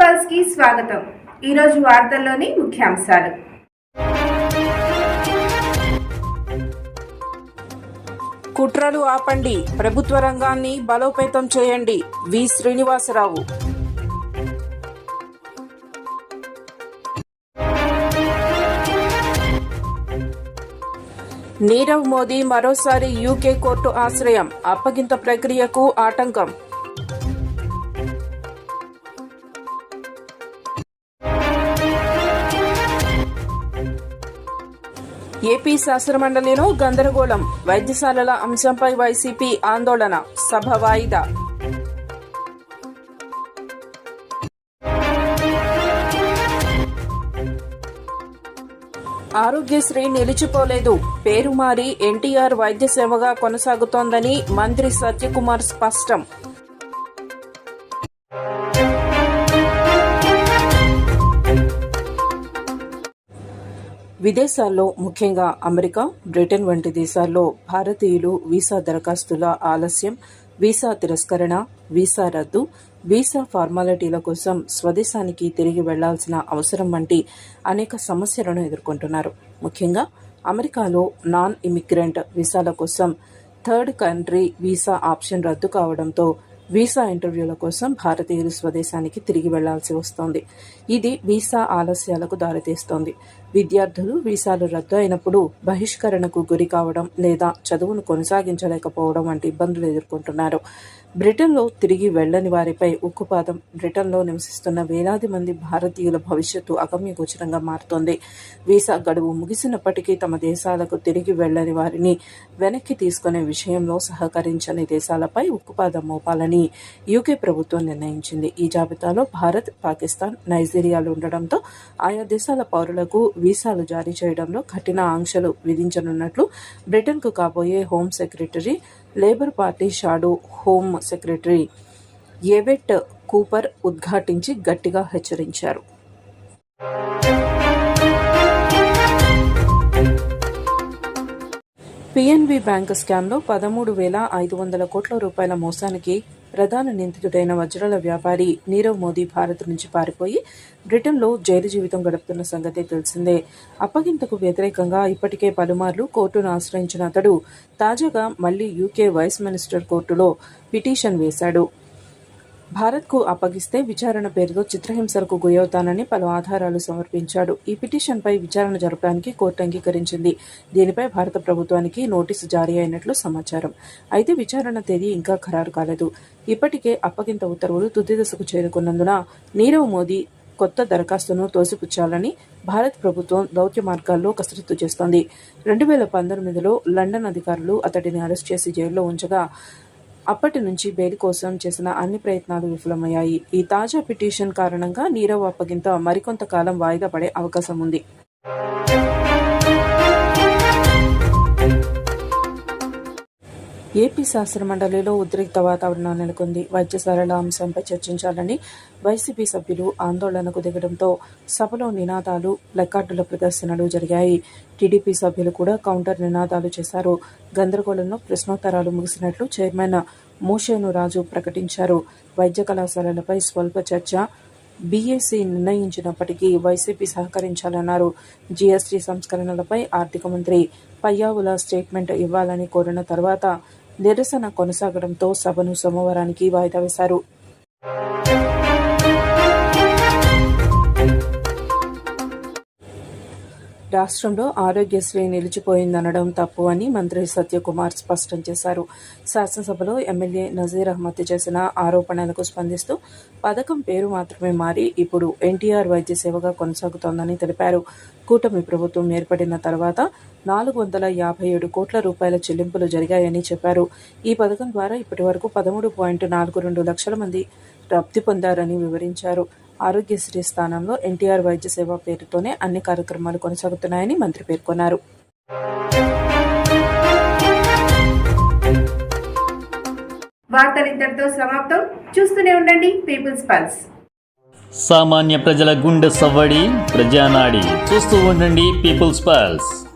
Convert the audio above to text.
పల్స్కి స్వాగతం. ఈరోజు వార్తల్లోని ముఖ్యాంశాలు. కుట్రలు ఆపండి. ప్రభుత్వ రంగాన్ని బలోపేతం చేయండి. వి. శ్రీనివాసరావు. నీరవ్ మోదీ మరోసారి యూకే కోర్టు ఆశ్రయం. అప్పగింత ప్రక్రియకు ఆటంకం. ఏపీ శాసనమండలిలో గందరగోళం. వైద్యశాలల అంశంపై వైసీపీ ఆందోళన. సభ వాయిదా. ఆరోగ్యశ్రీ నిలిచిపోలేదు. పేరు మారి ఎన్టీఆర్ వైద్య సేవగా కొనసాగుతోందని మంత్రి సత్యకుమార్ స్పష్టం. విదేశాల్లో ముఖ్యంగా అమెరికా బ్రిటన్ వంటి దేశాల్లో భారతీయులు వీసా దరఖాస్తుల ఆలస్యం వీసా తిరస్కరణ వీసా రద్దు వీసా ఫార్మాలిటీల కోసం స్వదేశానికి తిరిగి వెళ్ళాల్సిన అవసరం వంటి అనేక సమస్యలను ఎదుర్కొంటున్నారు. ముఖ్యంగా అమెరికాలో నాన్ ఇమిగ్రెంట్ వీసాల కోసం థర్డ్ కంట్రీ వీసా ఆప్షన్ రద్దు కావడంతో వీసా ఇంటర్వ్యూల కోసం భారతీయులు స్వదేశానికి తిరిగి వెళ్ళాల్సి వస్తోంది. ఇది వీసా ఆలస్యాలకు దారితీస్తోంది. విద్యార్థులు వీసాలు రద్దు అయినప్పుడు బహిష్కరణకు గురి కావడం లేదా చదువును కొనసాగించలేకపోవడం వంటి ఇబ్బందులు ఎదుర్కొంటున్నారు. బ్రిటన్లో తిరిగి వెళ్ళని వారిపై ఉక్కుపాదం బ్రిటన్లో నివసిస్తున్న వేలాది మంది భారతీయుల భవిష్యత్తు అగమ్యగోచరంగా మారుతోంది. వీసా గడువు ముగిసినప్పటికీ తమ దేశాలకు తిరిగి వెళ్ళని వారిని వెనక్కి తీసుకునే విషయంలో సహకరించని దేశాలపై ఉక్కుపాదం మోపాలని యూకే ప్రభుత్వం నిర్ణయించింది. ఈ జాబితాలో భారత్ పాకిస్తాన్ నైజీరియాలు ఉండడంతో ఆయా దేశాల పౌరులకు వీసాలు జారీ చేయడంలో కఠిన ఆంక్షలు విధించనున్నట్లు బ్రిటన్కు కాబోయే home secretary Labour party shadow home secretary Yvette Cooper ఉద్ఘాటించి గట్టిగా హెచ్చరించారు. పిఎన్బి బ్యాంక్ స్కామ్లో పదమూడు వేల ఐదు వందల కోట్ల రూపాయల మోసానికి ప్రధాన నిందితుడైన వజ్రాల వ్యాపారి నీరవ్ మోదీ భారత్ నుంచి పారిపోయి బ్రిటన్లో జైలు జీవితం గడుపుతున్న సంగతి తెలిసిందే. అప్పగింతకు వ్యతిరేకంగా ఇప్పటికే పలుమార్లు కోర్టును ఆశ్రయించిన అతడు తాజాగా మళ్ళీ యూకే వైస్ మినిస్టర్ కోర్టులో పిటిషన్ వేశాడు. భారత్కు అప్పగిస్తే విచారణ పేరుతో చిత్రహింసలకు గురవుతానని పలు ఆధారాలు సమర్పించాడు. ఈ పిటిషన్పై విచారణ జరపడానికి కోర్టు అంగీకరించింది. దీనిపై భారత ప్రభుత్వానికి నోటీసు జారీ అయినట్లు సమాచారం. అయితే విచారణ తేదీ ఇంకా ఖరారు కాలేదు. ఇప్పటికే అప్పగింత ఉత్తర్వులు తుది దశకు చేరుకున్నందున నీరవ్ మోదీ కొత్త దరఖాస్తును తోసిపుచ్చాలని భారత్ ప్రభుత్వం దౌత్య మార్గాల్లో కసరత్తు చేస్తోంది. రెండు వేల పంతొమ్మిదిలో లండన్ అధికారులు అతడిని అరెస్ట్ చేసి జైల్లో ఉంచగా అప్పటి నుంచి బెయిల్ కోసం చేసిన అన్ని ప్రయత్నాలు విఫలమయ్యాయి. ఈ తాజా పిటిషన్ కారణంగా నీరవ్ అప్పగింత మరికొంత కాలం వాయిదా పడే అవకాశం ఉంది. ఏపీ శాసనమండలిలో ఉద్రిక్త వాతావరణం నెలకొంది. వైద్యశాలల అంశంపై చర్చించాలని వైసీపీ సభ్యులు ఆందోళనకు దిగడంతో సభలో నినాదాలు ప్లకార్డుల ప్రదర్శనలు జరిగాయి. టీడీపీ సభ్యులు కూడా కౌంటర్ నినాదాలు చేశారు. గందరగోళంలో ప్రశ్నోత్తరాలు ముగిసినట్లు చైర్మన్ మోషేను రాజు ప్రకటించారు. వైద్య కళాశాలలపై స్వల్ప చర్చ బీఎస్సీ నిర్ణయించినప్పటికీ వైసీపీ సహకరించాలన్నారు. జీఎస్టీ సంస్కరణలపై ఆర్థిక మంత్రి పయ్యావుల స్టేట్మెంట్ ఇవ్వాలని కోరిన తర్వాత నిరసన కొనసాగడంతో సభను సోమవారానికి వాయిదా వేశారు. రాష్ట్రంలో ఆరోగ్యశ్రీ నిలిచిపోయిందనడం తప్పు అని మంత్రి సత్యకుమార్ స్పష్టం చేశారు. శాసనసభలో ఎమ్మెల్యే నజీర్ అహ్మద్ చేసిన ఆరోపణలకు స్పందిస్తూ పథకం పేరు మాత్రమే మారి ఇప్పుడు ఎన్టీఆర్ వైద్య సేవగా కొనసాగుతోందని తెలిపారు. కూటమి ప్రభుత్వం ఏర్పడిన తర్వాత నాలుగు వందల యాభై ఏడు కోట్ల రూపాయల చెల్లింపులు జరిగాయని చెప్పారు. ఈ పథకం ద్వారా ఇప్పటి వరకు పదమూడు పాయింట్ నాలుగు రెండు లక్షల మంది లబ్ధి పొందారని వివరించారు. ఆరోగ్యశ్రీ స్థానంలో ఎన్టీఆర్ వైద్య సేవ పేరుతోనే అన్ని కార్యక్రమాలు కొనసాగుతున్నాయని మంత్రి పేర్కొన్నారు. వార్తలు ఇంతటితో సమాప్తం. చూస్తూనే ఉండండి పీపుల్స్ పల్స్. సామాన్య ప్రజల గుండె సవ్వడి ప్రజానాడి. చూస్తూ ఉండండి పీపుల్స్ పల్స్.